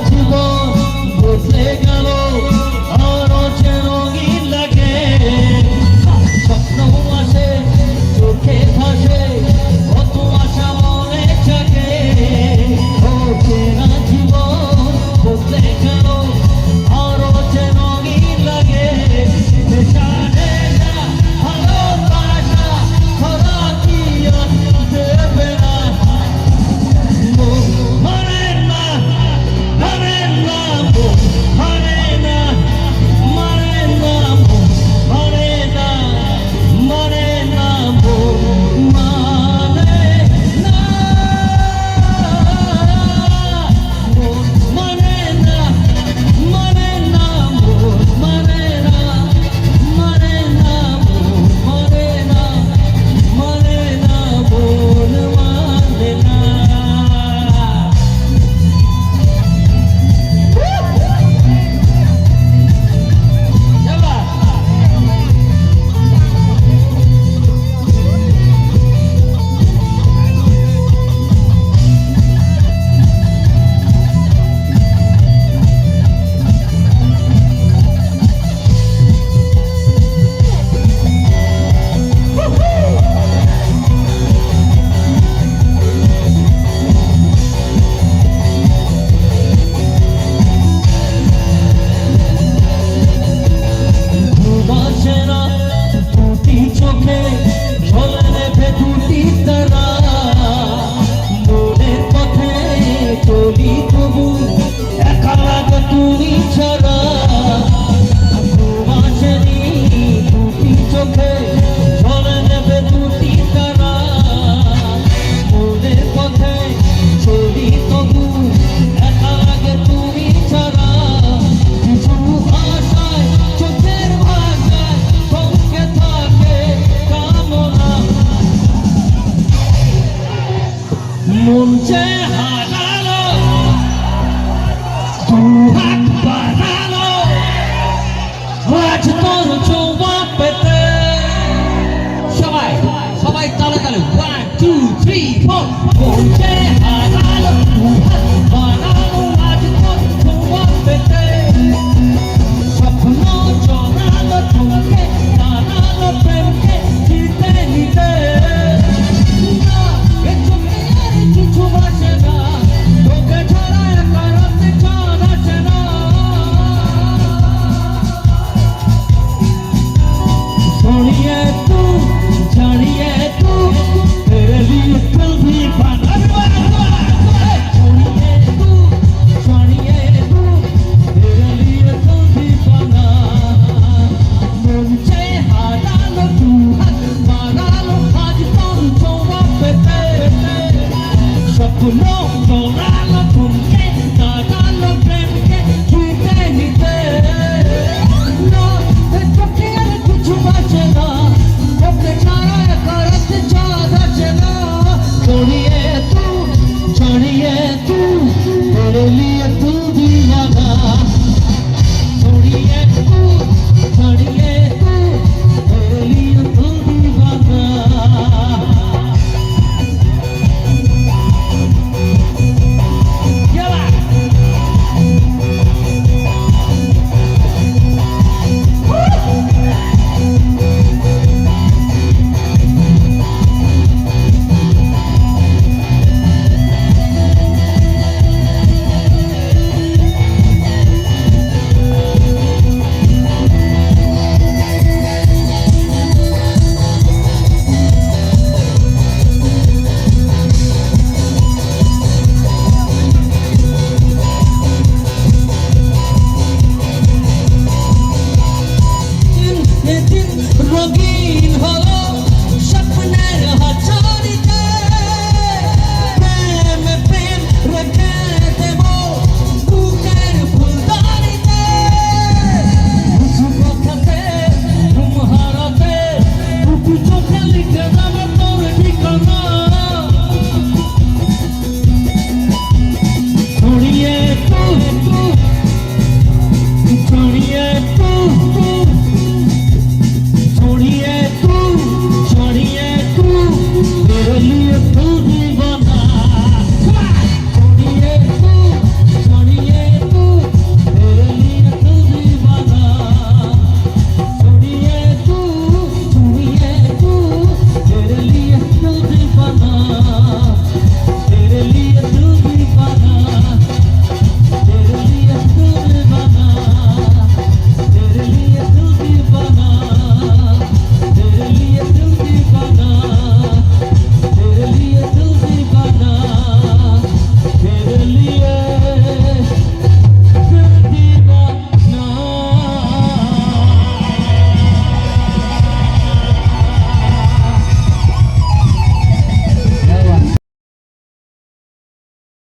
te longe, você সে হারালো দু হাত বাড়ালো, আজ তোর চৌমা পেতে। সবাই সবাই তালে তালে one two three four No.